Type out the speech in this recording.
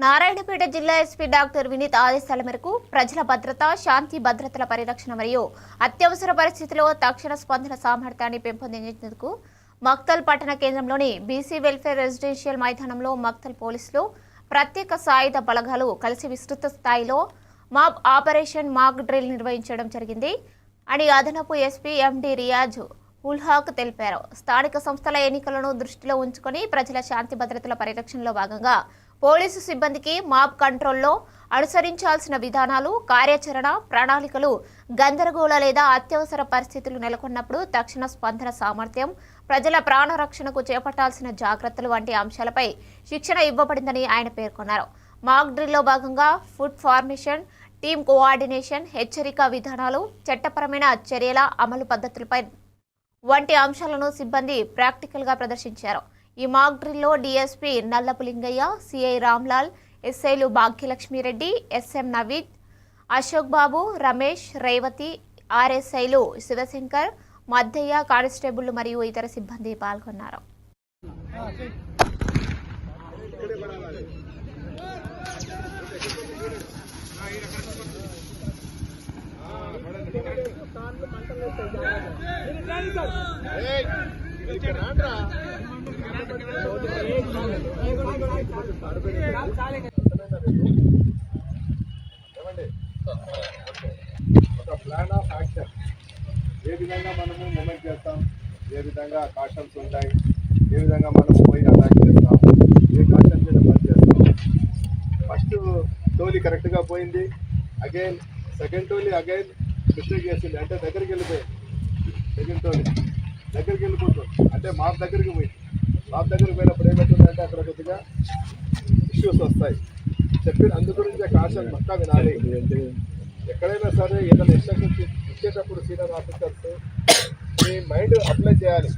నారాయణపేట జిల్లా SP doctor Vineet ఆదేశాల మేరకు ప్రజల భద్రత శాంతి భద్రతల పరిరక్షణ మరియు అత్యవసర పరిస్థితిలో తక్షణ స్పందన సామర్థ్యాన్ని పెంపొందించేందుకు మక్తల్ పట్టణ కేంద్రంలోని బీసీ వెల్ఫేర్ రెసిడెన్షియల్ మైదానంలో మక్తల్ పోలీసులు ప్రత్యేక సాయుధ బలగాలు కలిసి విస్తృత స్థాయిలో మాబ్ ఆపరేషన్ మాక్ డ్రిల్ నిర్వహించడం జరిగింది అని అదనపు ఎస్పీ ఎండి రియాజ్ ఉల్హాక్ తెలిపారు. స్థానిక సంస్థల ఎన్నికలను దృష్టిలో ఉంచుకొని ప్రజల శాంతి భద్రతల పరిరక్షణలో భాగంగా పోలీసు సిబ్బందికి మాబ్ కంట్రోల్లో అనుసరించాల్సిన విధానాలు కార్యాచరణ ప్రణాళికలు గందరగోళ లేదా అత్యవసర పరిస్థితులు నెలకొన్నప్పుడు తక్షణ స్పందన సామర్థ్యం ప్రజల ప్రాణరక్షణకు చేపట్టాల్సిన జాగ్రత్తలు వంటి అంశాలపై శిక్షణ ఇవ్వబడిందని ఆయన పేర్కొన్నారు. మాక్ డ్రిల్లో భాగంగా ఫుడ్ ఫార్మేషన్ టీమ్ కోఆర్డినేషన్ హెచ్చరిక విధానాలు చట్టపరమైన చర్యల అమలు పద్ధతులపై వంటి అంశాలను సిబ్బంది ప్రాక్టికల్గా ప్రదర్శించారు. ఈ మాక్ డ్రిల్లో డీఎస్పీ నల్లపులింగయ్య సిఐ రామ్లాల్ ఎస్ఐలు భాగ్యలక్ష్మిరెడ్డి ఎస్ఎం నవీద్ అశోక్ బాబు రమేష్ రేవతి ఆర్ఎస్ఐలు శివశంకర్ మద్దయ్య కానిస్టేబుల్ మరియు ఇతర సిబ్బంది పాల్గొన్నారు. రాండ్రా. ఒక ప్లాన్ ఆఫ్ యాక్షన్ ఏ విధంగా మనము మూమెంట్ చేస్తాం ఏ విధంగా కాషన్స్ ఉంటాయి ఏ విధంగా మనం పోయి అటాక్ చేస్తాం ఏ కాషన్ మీద పని చేస్తాం ఫస్ట్ టోలీ కరెక్ట్గా పోయింది అగైన్ సెకండ్ టోలీ అగైన్ మిస్టేక్ చేసింది అంటే దగ్గరికి వెళ్ళిపోయింది సెకండ్ టోలీ దగ్గరికి వెళ్ళిపోతుంది అంటే మా దగ్గరికి పోయింది. షాప్ దగ్గరికి పోయినప్పుడు ఏమవుతుందంటే అక్కడ కొద్దిగా ఇష్యూస్ వస్తాయి. చెప్పి అందు గురించే కాషన్ పక్కా వినాలి. ఎక్కడైనా సరే ఏదైనా ఇన్స్ట్రక్షన్స్ ఇచ్చేటప్పుడు సీనియర్ ఆఫీసర్స్ మీ మైండ్ అప్లై చేయాలి.